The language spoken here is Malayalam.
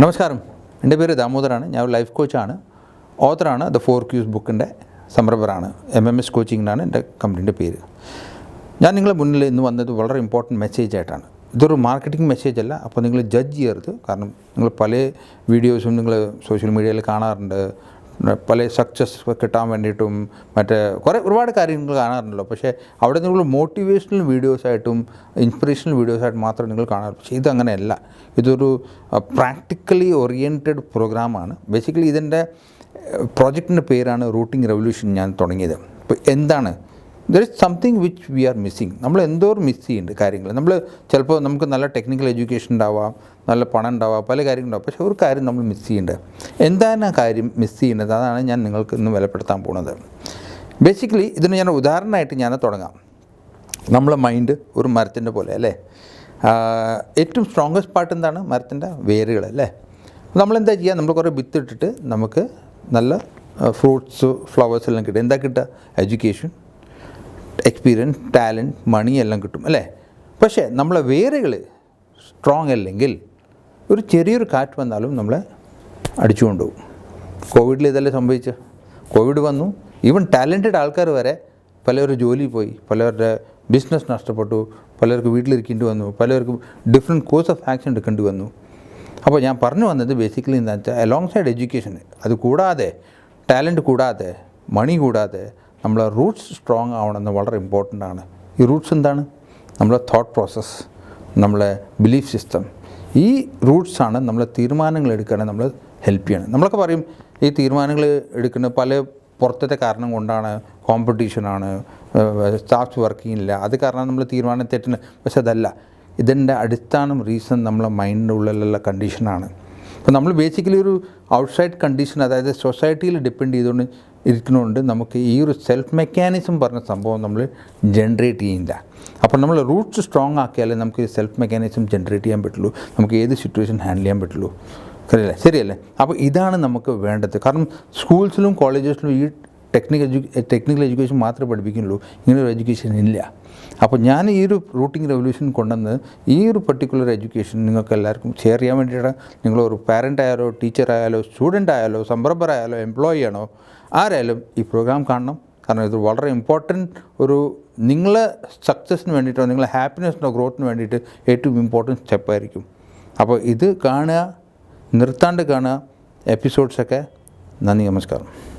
നമസ്കാരം. എന്റെ പേര് ദാമോദരാണ്. ഞാൻ ഒരു ലൈഫ് കോച്ചാണ്. ഓത്തറാണ് ദ ഫോർ ക്യൂസ് ബുക്കിന്റെ സംരംഭരാണ് എം എം എസ് കോച്ചിങ്ങിനാണ് എന്റെ കമ്പനിയുടെ പേര്. ഞാൻ നിങ്ങളെ മുന്നിൽ ഇന്ന് വന്നത് വളരെ ഇമ്പോർട്ടന്റ് മെസ്സേജ് ആയിട്ടാണ്. ഇതൊരു മാർക്കറ്റിംഗ് മെസ്സേജ് അല്ല. അപ്പോൾ നിങ്ങൾ ജഡ്ജ് ചെയ്യരുത്. കാരണം നിങ്ങൾ പല വീഡിയോസും നിങ്ങൾ സോഷ്യൽ മീഡിയയിൽ കാണാറുണ്ട്. പല സക്സസ് കിട്ടാൻ വേണ്ടിയിട്ടും മറ്റേ കുറേ ഒരുപാട് കാര്യങ്ങൾ കാണാറുണ്ടല്ലോ. പക്ഷേ അവിടെ നിങ്ങൾ മോട്ടിവേഷണൽ വീഡിയോസായിട്ടും ഇൻസ്പിറേഷണൽ വീഡിയോസായിട്ട് മാത്രം നിങ്ങൾ കാണാറ്. പക്ഷേ ഇതങ്ങനെയല്ല ഇതൊരു പ്രാക്ടിക്കലി ഓറിയന്റഡ് പ്രോഗ്രാമാണ് ബേസിക്കലി ഇതിന്റെ പ്രോജക്റ്റിന്റെ പേരാണ് റൂട്ടിംഗ് റെവല്യൂഷൻ ഞാൻ തുടങ്ങിയത്. അപ്പോൾ എന്താണ് there is something which we are missing നമ്മൾ എന്തോ മിസ് ചെയ്യുന്നുണ്ട് കാര്യങ്ങൾ നമ്മൾ ചിലപ്പോൾ നമുക്ക് നല്ല ടെക്നിക്കൽ എഡ്യൂക്കേഷൻ ഉണ്ടാവാം നല്ല പണം ഉണ്ടാവാം പല കാര്യങ്ങളുണ്ടാവും. പക്ഷേ ഒരു കാര്യം നമ്മൾ മിസ് ചെയ്യുന്നുണ്ട് എന്താണ് ആ കാര്യം മിസ് ചെയ്യുന്നത് അതാണ് ഞാൻ നിങ്ങൾക്ക് ഇന്ന് വിലപ്പെടുത്താൻ പോകുന്നത് ബേസിക്കലി ഇതിന് ഞാൻ ഉദാഹരണമായിട്ട് ഞാൻ തുടങ്ങാം. നമ്മളെ മൈൻഡ് ഒരു മരത്തിന്റെ പോലെ അല്ലേ? ഏറ്റവും സ്ട്രോങ്കസ്റ്റ് പാർട്ട് എന്താണ്? മരത്തിന്റെ വേരുകൾ അല്ലേ? നമ്മളെന്താ ചെയ്യുക നമ്മൾ കുറേ വിത്ത് ഇട്ടിട്ട് നമുക്ക് നല്ല ഫ്രൂട്ട്സ് ഫ്ലവേഴ്സ് എല്ലാം കിട്ടും. എന്താ കിട്ടുക? എഡ്യൂക്കേഷൻ എക്സ്പീരിയൻസ് ടാലന്റ് മണി എല്ലാം കിട്ടും അല്ലേ? പക്ഷേ നമ്മളെ വേരുകൾ സ്ട്രോങ് അല്ലെങ്കിൽ ഒരു ചെറിയൊരു കാറ്റ് വന്നാലും നമ്മളെ അടിച്ചു കൊണ്ടുപോകും. കോവിഡിൽ ഇതല്ലേ സംഭവിച്ചത്? കോവിഡ് വന്നു. ഈവൻ ടാലന്റഡ് ആൾക്കാർ വരെ പലവരുടെ ജോലി പോയി പലരുടെ ബിസിനസ് നഷ്ടപ്പെട്ടു പലർക്ക് വീട്ടിലിരിക്കേണ്ടി വന്നു പലർക്കും ഡിഫറെന്റ് കോഴ്സ് ഓഫ് ആക്ഷൻ എടുക്കേണ്ടി വന്നു. അപ്പോൾ ഞാൻ പറഞ്ഞു വന്നത് ബേസിക്കലി എന്താ വെച്ചാൽ അലോങ് സൈഡ് എഡ്യൂക്കേഷൻ അത് കൂടാതെ ടാലന്റ് കൂടാതെ മണി കൂടാതെ നമ്മളെ റൂട്ട്സ് സ്ട്രോങ് ആവണമെന്ന് വളരെ ഇമ്പോർട്ടന്റ് ആണ്. ഈ റൂട്ട്സ് എന്താണ്? നമ്മളെ തോട്ട് പ്രോസസ്സ് നമ്മളെ ബിലീഫ് സിസ്റ്റം ഈ റൂട്ട്സാണ് നമ്മളെ തീരുമാനങ്ങൾ എടുക്കുകയാണെങ്കിൽ നമ്മൾ ഹെൽപ്പ് ചെയ്യണം നമ്മളൊക്കെ പറയും ഈ തീരുമാനങ്ങൾ എടുക്കുന്ന പല പുറത്തത്തെ കാരണം കൊണ്ടാണ് കോമ്പറ്റീഷനാണ് സ്റ്റാഫ് വർക്കിംഗ് ഇല്ല. അത് കാരണം നമ്മൾ തീരുമാനം തെറ്റിന് പക്ഷെ അതല്ല. ഇതിന്റെ അടിസ്ഥാനം റീസൺ നമ്മളെ മൈൻഡിന്റെ ഉള്ളിലുള്ള കണ്ടീഷനാണ് അപ്പോൾ നമ്മൾ ബേസിക്കലി ഒരു ഔട്ട്സൈഡ് കണ്ടീഷൻ അതായത് സൊസൈറ്റിയിൽ ഡിപ്പെൻഡ് ചെയ്തുകൊണ്ട് ഇരിക്കുന്നതുകൊണ്ട് നമുക്ക് ഈ ഒരു സെൽഫ് മെക്കാനിസം പറഞ്ഞ സംഭവം നമ്മൾ ജനറേറ്റ് ചെയ്യില്ല അപ്പോൾ നമ്മൾ റൂട്ട്സ് സ്ട്രോങ് ആക്കിയാലേ നമുക്ക് ഈ സെൽഫ് മെക്കാനിസം ജനറേറ്റ് ചെയ്യാൻ പറ്റുള്ളൂ. നമുക്ക് ഏത് സിറ്റുവേഷൻ ഹാൻഡിൽ ചെയ്യാൻ പറ്റുള്ളൂ. ശരിയല്ലേ ശരിയല്ലേ? അപ്പോൾ ഇതാണ് നമുക്ക് വേണ്ടത്. കാരണം സ്കൂൾസിലും കോളേജസിലും ഈ ടെക്നിക്കൽ എഡ്യൂ ടെക്നിക്കൽ എഡ്യൂക്കേഷൻ മാത്രമേ പഠിപ്പിക്കുന്നുള്ളൂ. ഇങ്ങനൊരു എഡ്യൂക്കേഷൻ ഇല്ല. അപ്പോൾ ഞാൻ ഈ ഒരു റൂട്ടിംഗ് റെവല്യൂഷൻ കൊണ്ടുവന്ന് ഈ ഒരു പർട്ടിക്കുലർ എഡ്യൂക്കേഷൻ നിങ്ങൾക്ക് എല്ലാവർക്കും ഷെയർ ചെയ്യാൻ വേണ്ടിയിട്ടാണ്. നിങ്ങളൊരു പാരന്റ് ആയാലോ ടീച്ചർ ആയാലോ സ്റ്റുഡന്റ് ആയാലോ സംരംഭരായാലോ എംപ്ലോയി ആണോ ആരായാലും ഈ പ്രോഗ്രാം കാണണം. കാരണം ഇത് വളരെ ഇമ്പോർട്ടന്റ് ഒരു നിങ്ങളെ സക്സസ്സിന് വേണ്ടിയിട്ടോ നിങ്ങളെ ഹാപ്പിനെസ്സിനോ ഗ്രോത്തിന് വേണ്ടിയിട്ട് ഏറ്റവും ഇമ്പോർട്ടന്റ് സ്റ്റെപ്പായിരിക്കും അപ്പോൾ ഇത് കാണുക നിർത്താണ്ട് കാണുക. എപ്പിസോഡ്സൊക്കെ നന്ദി നമസ്കാരം.